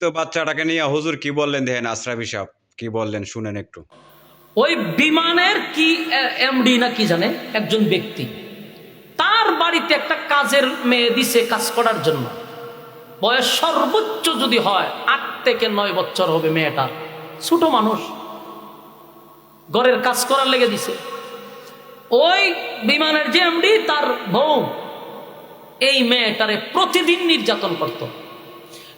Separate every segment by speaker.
Speaker 1: তো বাচ্চাটাকে নিয়ে হুজুর কি বললেন? দেখেন আশরাফি সাহেব কি বললেন? শুনেন একটু।
Speaker 2: ওই বিমানের কি এমডি না কি জানে? একজন ব্যক্তি। তার বাড়িতে একটা কাজের মেয়ে দিছে কাজ করার জন্য। বয়স সর্বোচ্চ যদি হয়, আট থেকে নয় বছর হবে মেয়েটার। ছোট মানুষ। ঘরের কাজ করার লেগে দিছে। ওই বিমানের যে এমডি, তার বউ, এই মেয়েটারে প্রতিদিন নির্যাতন করত।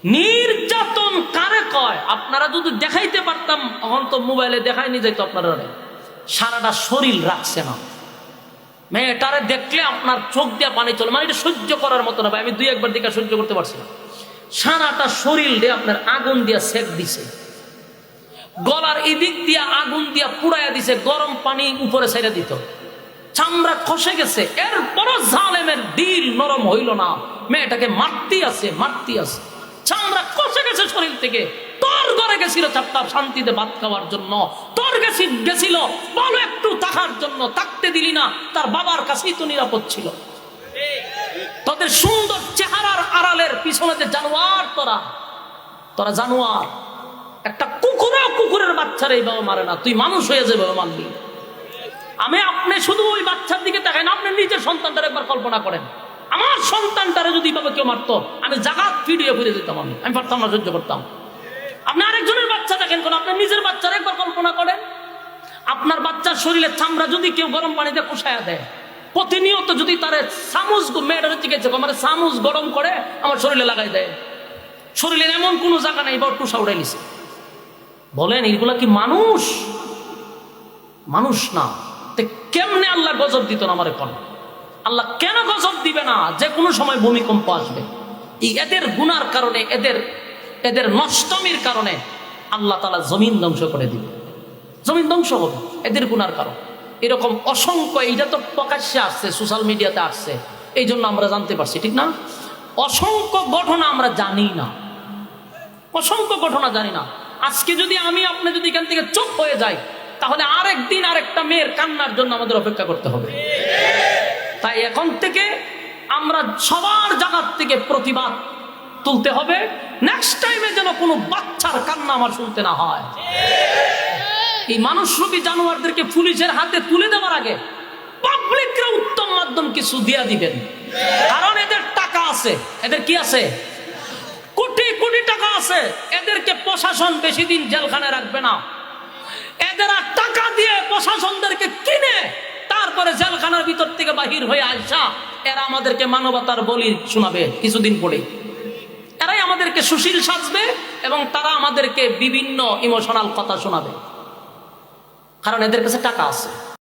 Speaker 2: নির্যাতন কারে কয়? আপনারা যদি দেখাইতে পারতাম এখন তো মোবাইলে দেখাইনি যাইতো আপনারা সারাটা শরীর রাখছে না। মেয়েটারে দেখলে আপনার চোখ দিয়ে পানি চলে। মানে এটা সহ্য করার মতো না আমি দুই একবার দিকে সহ্য করতে পারছি না। সারাটা শরীর দিয়ে আপনার আগুন দিয়া সেক দিছে। গলার এদিক দিয়া আগুন দিয়া পুড়াইয়া দিছে, গরম পানি উপরে ছেড়ে দিত। চামড়া খসে গেছে। এরপরও জালেমের দিল নরম হইল না। মেয়েটাকে মারতি আছে মারতি আছে। চামড়া খসে গেছে শরীর থেকে। তোর ঘরে গেছিল চাপটাপ শান্তিতে ভাত খাওয়ার জন্য। তোর গেছি গেছিল, বলো একটু তাকার জন্য তাকতে দিলি না, তার বাবার কাছেই তো নিরাপদ ছিল। তোদের সুন্দর চেহারার আড়ালের পিছনে যে জানোয়ার তোরা তোরা জানোয়ার। একটা কুকুরও কুকুরের বাচ্চারা এইভাবে মারে না, তুই মানুষ হয়ে যাবে মানবি। আমি আপনি শুধু ওই বাচ্চার দিকে দেখেন আপনি নিজের সন্তানটার একবার কল্পনা করেন। আমার সন্তানটারে যদি এইভাবে কেউ মারতো, আমি জাগাত ফিরিয়ে ফিরে দিতাম আমি। আমি পারতাম না, সহ্য করতাম। আপনি আরেকজনের বাচ্চা দেখেন কোন, আপনি নিজের বাচ্চার একবার কল্পনা করেন? আপনার বাচ্চার শরীরে চামড়া যদি কেউ গরম পানিতে কষায়া দেয়, প্রতিনিয়ত যদি তার চামচ মেয়েটার করে আমার চামচ গরম করে আমার শরীরে লাগাই দেয়। শরীরের এমন কোনো জায়গা নেই বা টুসা উড়াই নিছে। বলেন, এইগুলা কি মানুষ? মানুষ না। তে কেমনে আল্লাহ গজব দিত না আমার এখন আল্লাহ কেন গজব দিবে না? যে কোনো সময় ভূমিকম্প আসবে। এদের গুনার কারণে, এদের এদের নষ্টমীর কারণে আল্লাহ তালা জমিন ধ্বংস করে দিবে। জমিন ধ্বংস হবে, এদের গুনার কারণ। এরকম অসংখ্য, এইটা তো প্রকাশ্যে আসছে, সোশ্যাল মিডিয়াতে আসছে। এই জন্য আমরা জানতে পারছি, ঠিক না? অসংখ্য ঘটনা আমরা জানি না। অসংখ্য ঘটনা জানি না। আজকে যদি আমি আপনি যদি এখান থেকে চুপ হয়ে যাই, তাহলে আরেক দিন আরেকটা মেয়ের কান্নার জন্য আমাদের অপেক্ষা করতে হবে। তাই এখন থেকে আমরা সবার জায়গার থেকে প্রতিবাদ তুলতে হবে। নেক্সট টাইমে যেন কোনো বাচ্চার কান্না আমার শুনতে না হয়। এই মানুষরূপী জানোয়ারদেরকে পুলিশের হাতে তুলে দেওয়ার আগে পাবলিকরা উত্তম মাধ্যম কিছু দিয়া দিবেন। কারণ এদের টাকা আছে। এদের কি আছে? কোটি কোটি টাকা আছে। এদেরকে প্রশাসন বেশি দিন জেলখানে রাখবে না। এদের আর টাকা দিয়ে প্রশাসনদেরকে কিনে তারপরে জেলখানার ভিতর থেকে বাহির হয়ে আসা এরা আমাদেরকে মানবতার বলি শোনাবে কিছুদিন পরে। এরাই আমাদেরকে সুশীল সাজবে এবং তারা আমাদেরকে বিভিন্ন ইমোশনাল কথা শোনাবে। কারণ এদের কাছে টাকা আছে।